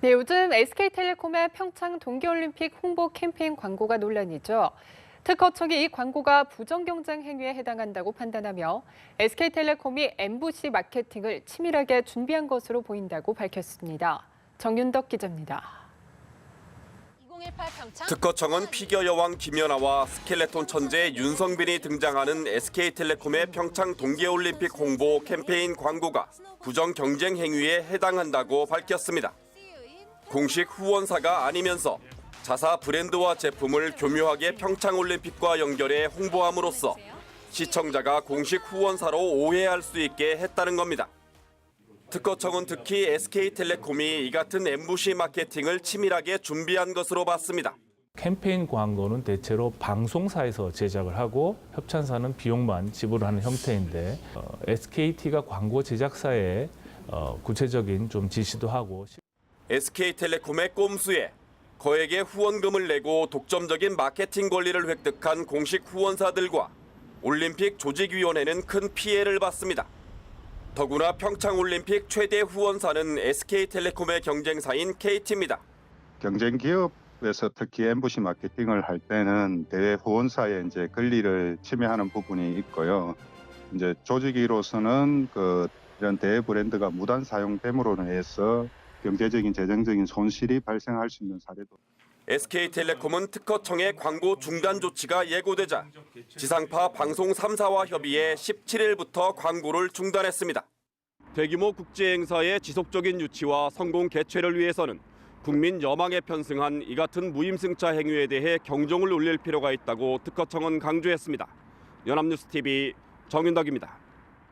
네, 요즘 SK텔레콤의 평창 동계올림픽 홍보 캠페인 광고가 논란이죠. 특허청이 이 광고가 부정경쟁 행위에 해당한다고 판단하며 SK텔레콤이 MBC 마케팅을 치밀하게 준비한 것으로 보인다고 밝혔습니다. 정윤덕 기자입니다. 2018 평창 특허청은 피겨 여왕 김연아와 스켈레톤 천재 윤성빈이 등장하는 SK텔레콤의 평창 동계올림픽 홍보 캠페인 광고가 부정 경쟁 행위에 해당한다고 밝혔습니다. 공식 후원사가 아니면서 자사 브랜드와 제품을 교묘하게 평창올림픽과 연결해 홍보함으로써 시청자가 공식 후원사로 오해할 수 있게 했다는 겁니다. 특허청은 특히 SK텔레콤이 이 같은 MBC 마케팅을 치밀하게 준비한 것으로 봤습니다. 캠페인 광고는 대체로 방송사에서 제작을 하고 협찬사는 비용만 지불하는 형태인데 SKT가 광고 제작사에 어, 구체적인 좀 지시도 하고 SK텔레콤의 꼼수에 거액의 후원금을 내고 독점적인 마케팅 권리를 획득한 공식 후원사들과 올림픽 조직위원회는 큰 피해를 봤습니다. 더구나 평창올림픽 최대 후원사는 SK텔레콤의 경쟁사인 KT입니다. 경쟁 기업에서 특히 MBC 마케팅을 할 때는 대외 후원사의 이제 권리를 침해하는 부분이 있고요. 이제 조직위로서는 그 이런 대외 브랜드가 무단 사용됨으로 인해서 경제적인 재정적인 손실이 발생할 수 있는 사례도 SK텔레콤은 특허청의 광고 중단 조치가 예고되자 지상파 방송 3사와 협의해 17일부터 광고를 중단했습니다. 대규모 국제 행사의 지속적인 유치와 성공 개최를 위해서는 국민 여망에 편승한 이 같은 무임승차 행위에 대해 경종을 울릴 필요가 있다고 특허청은 강조했습니다. 연합뉴스 TV 정윤덕입니다.